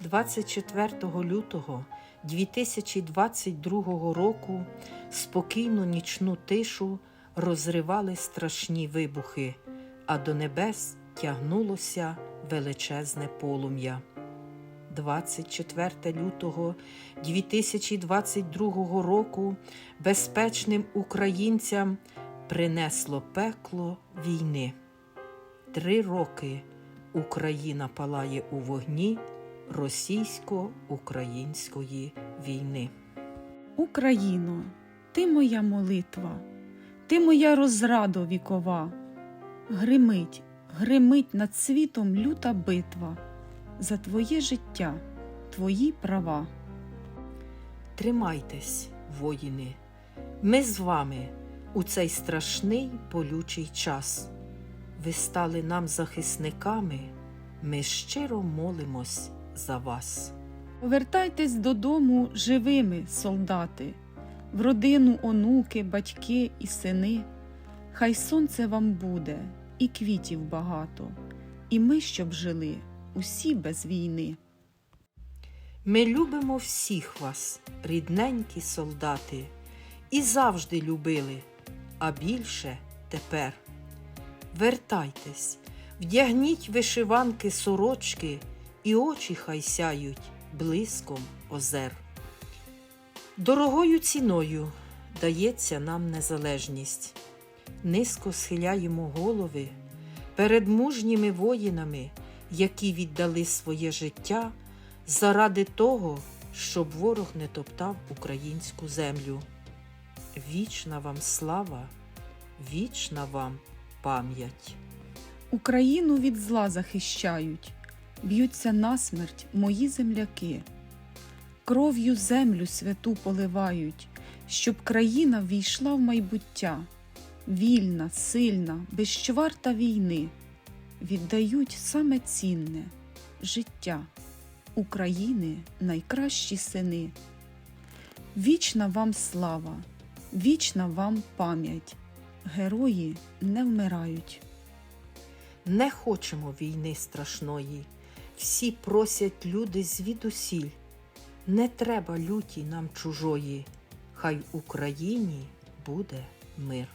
24 лютого 2022 року спокійну нічну тишу розривали страшні вибухи, а до небес тягнулося величезне полум'я. 24 лютого 2022 року безпечним українцям принесло пекло війни. Три роки Україна палає у вогні російсько-української війни. Україно, ти моя молитва, ти моя розрада вікова. Гримить, гримить над світом люта битва за твоє життя, твої права. Тримайтесь, воїни, ми з вами у цей страшний болючий час. Ви стали нам захисниками, ми щиро молимось за вас. Повертайтесь додому живими, солдати, в родину онуки, батьки і сини. Хай сонце вам буде, і квітів багато, і ми, щоб жили усі без війни. Ми любимо всіх вас, рідненькі солдати, і завжди любили, а більше тепер. Вертайтесь, вдягніть вишиванки сорочки, і очі хай сяють блиском озер. Дорогою ціною дається нам незалежність. Низько схиляємо голови перед мужніми воїнами, які віддали своє життя заради того, щоб ворог не топтав українську землю. Вічна вам слава, вічна вам пам'ять. Україну від зла захищають, б'ються насмерть мої земляки, кров'ю землю святу поливають, щоб країна війшла в майбуття, вільна, сильна, безчварта війни, віддають саме цінне життя України найкращі сини. Вічна вам слава, вічна вам пам'ять, герої не вмирають. Не хочемо війни страшної. Всі просять люди звідусіль. Не треба люті нам чужої. Хай Україні буде мир.